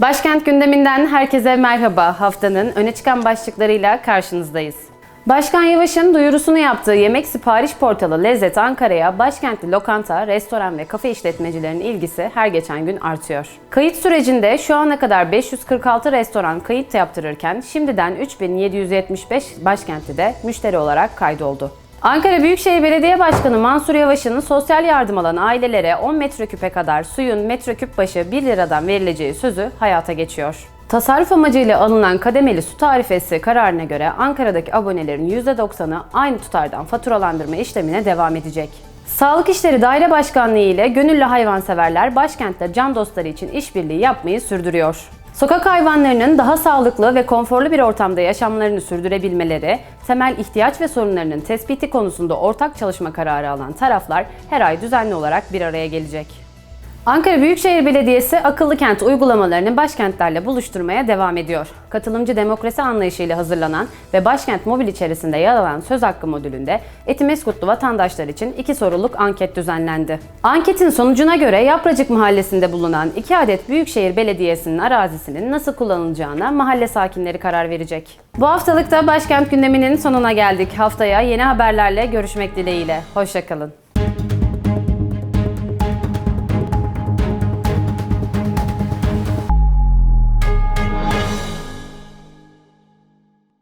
Başkent gündeminden herkese merhaba. Haftanın öne çıkan başlıklarıyla karşınızdayız. Başkan Yavaş'ın duyurusunu yaptığı yemek sipariş portalı Lezzet Ankara'ya başkentli lokanta, restoran ve kafe işletmecilerinin ilgisi her geçen gün artıyor. Kayıt sürecinde şu ana kadar 546 restoran kayıt yaptırırken şimdiden 3775 başkentli de müşteri olarak kaydoldu. Ankara Büyükşehir Belediye Başkanı Mansur Yavaş'ın sosyal yardım alan ailelere 10 metreküpe kadar suyun metreküp başı 1 liradan verileceği sözü hayata geçiyor. Tasarruf amacıyla alınan kademeli su tarifesi kararına göre Ankara'daki abonelerin %90'ı aynı tutardan faturalandırma işlemine devam edecek. Sağlık İşleri Daire Başkanlığı ile gönüllü hayvanseverler başkentte can dostları için işbirliği yapmayı sürdürüyor. Sokak hayvanlarının daha sağlıklı ve konforlu bir ortamda yaşamlarını sürdürebilmeleri, temel ihtiyaç ve sorunlarının tespiti konusunda ortak çalışma kararı alan taraflar her ay düzenli olarak bir araya gelecek. Ankara Büyükşehir Belediyesi akıllı kent uygulamalarını başkentlerle buluşturmaya devam ediyor. Katılımcı demokrasi anlayışıyla hazırlanan ve başkent mobil içerisinde yer alan söz hakkı modülünde Etimeskutlu vatandaşlar için iki soruluk anket düzenlendi. Anketin sonucuna göre Yapracık Mahallesi'nde bulunan iki adet Büyükşehir Belediyesi'nin arazisinin nasıl kullanılacağına mahalle sakinleri karar verecek. Bu haftalıkta başkent gündeminin sonuna geldik. Haftaya yeni haberlerle görüşmek dileğiyle. Hoşçakalın.